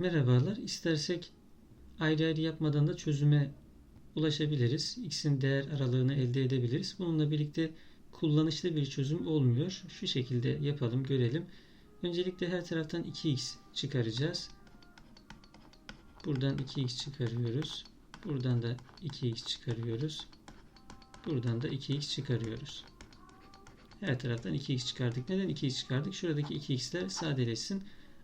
Merhabalar. İstersek ayrı ayrı yapmadan da çözüme ulaşabiliriz. X'in değer aralığını elde edebiliriz. Bununla birlikte kullanışlı bir çözüm olmuyor. Şu şekilde yapalım, görelim. Öncelikle her taraftan 2x çıkaracağız. Buradan 2x çıkarıyoruz. Buradan da 2x çıkarıyoruz. Buradan da 2x çıkarıyoruz. Her taraftan 2x çıkardık. Neden 2x çıkardık? Şuradaki 2x'ler sadeleşsin.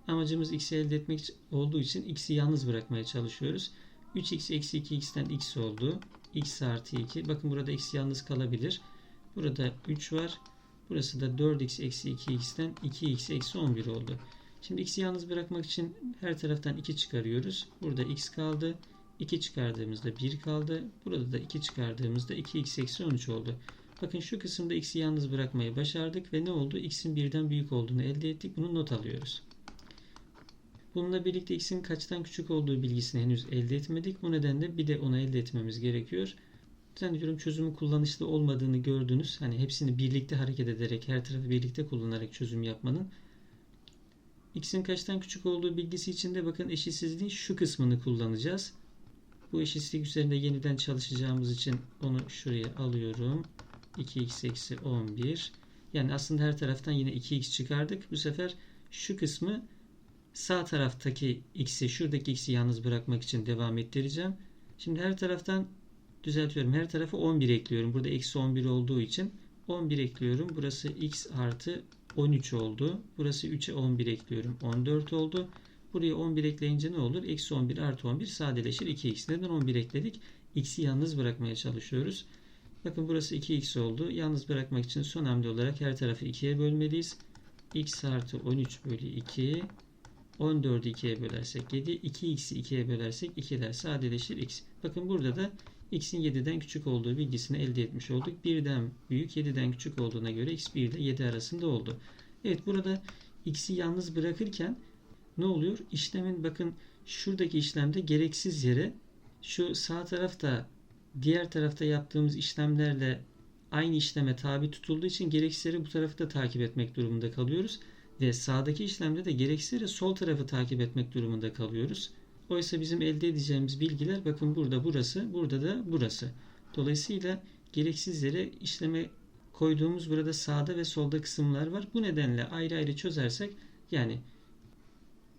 Amacımız x'i elde etmek olduğu için x'i yalnız bırakmaya çalışıyoruz. 3x eksi 2x'ten x oldu. x artı 2. Bakın burada x yalnız kalabilir. Burada 3 var. Burası da 4x eksi 2x'ten 2x eksi 11 oldu. Şimdi x'i yalnız bırakmak için her taraftan 2 çıkarıyoruz. Burada x kaldı. 2 çıkardığımızda 1 kaldı. Burada da 2 çıkardığımızda 2x eksi 13 oldu. Bakın şu kısımda x'i yalnız bırakmayı başardık ve ne oldu? x'in birden büyük olduğunu elde ettik. Bunu not alıyoruz. Bununla birlikte x'in kaçtan küçük olduğu bilgisini henüz elde etmedik. Bu nedenle bir de onu elde etmemiz gerekiyor. Zannediyorum çözümün kullanışlı olmadığını gördünüz. Hani hepsini birlikte hareket ederek, her tarafı birlikte kullanarak çözüm yapmanın. x'in kaçtan küçük olduğu bilgisi için de bakın eşitsizliğin şu kısmını kullanacağız. Bu eşitsizlik üzerinde yeniden çalışacağımız için onu şuraya alıyorum. 2x eksi 11. Yani aslında her taraftan yine 2x çıkardık. Bu sefer şu kısmı sağ taraftaki x'i, şuradaki x'i yalnız bırakmak için devam ettireceğim. Şimdi her taraftan düzeltiyorum. Her tarafa 11 ekliyorum. Burada eksi 11 olduğu için 11 ekliyorum. Burası x artı 13 oldu. Burası 3'e 11 ekliyorum. 14 oldu. Buraya 11 ekleyince ne olur? Eksi 11 artı 11 sadeleşir 2x. Neden 11 ekledik? x'i yalnız bırakmaya çalışıyoruz. Bakın burası 2x oldu. Yalnız bırakmak için son hamle olarak her tarafı 2'ye bölmeliyiz. x artı 13 bölü 2 14'ü 2'ye bölersek 7. 2x'i 2'ye bölersek 2 der. Sadeleşir x. Bakın burada da x'in 7'den küçük olduğu bilgisini elde etmiş olduk. 1'den büyük 7'den küçük olduğuna göre x 1 ile 7 arasında oldu. Evet burada x'i yalnız bırakırken ne oluyor? İşlemin bakın şuradaki işlemde gereksiz yere şu sağ tarafta diğer tarafta yaptığımız işlemlerle aynı işleme tabi tutulduğu için gereksizleri bu tarafı da takip etmek durumunda kalıyoruz. Ve sağdaki işlemde de gereksizleri sol tarafı takip etmek durumunda kalıyoruz. Oysa bizim elde edeceğimiz bilgiler bakın burada burası, burada da burası. Dolayısıyla gereksiz yere işleme koyduğumuz burada sağda ve solda kısımlar var. Bu nedenle ayrı ayrı çözersek yani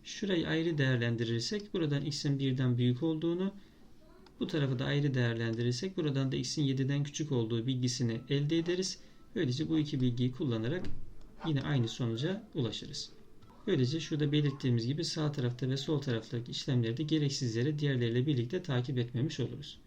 şurayı ayrı değerlendirirsek buradan x'in birden büyük olduğunu bu tarafı da ayrı değerlendirirsek buradan da x'in 7'den küçük olduğu bilgisini elde ederiz. Böylece bu iki bilgiyi kullanarak yine aynı sonuca ulaşırız. Böylece şurada belirttiğimiz gibi sağ tarafta ve sol taraftaki işlemleri de gereksiz yere diğerleriyle birlikte takip etmemiş oluruz.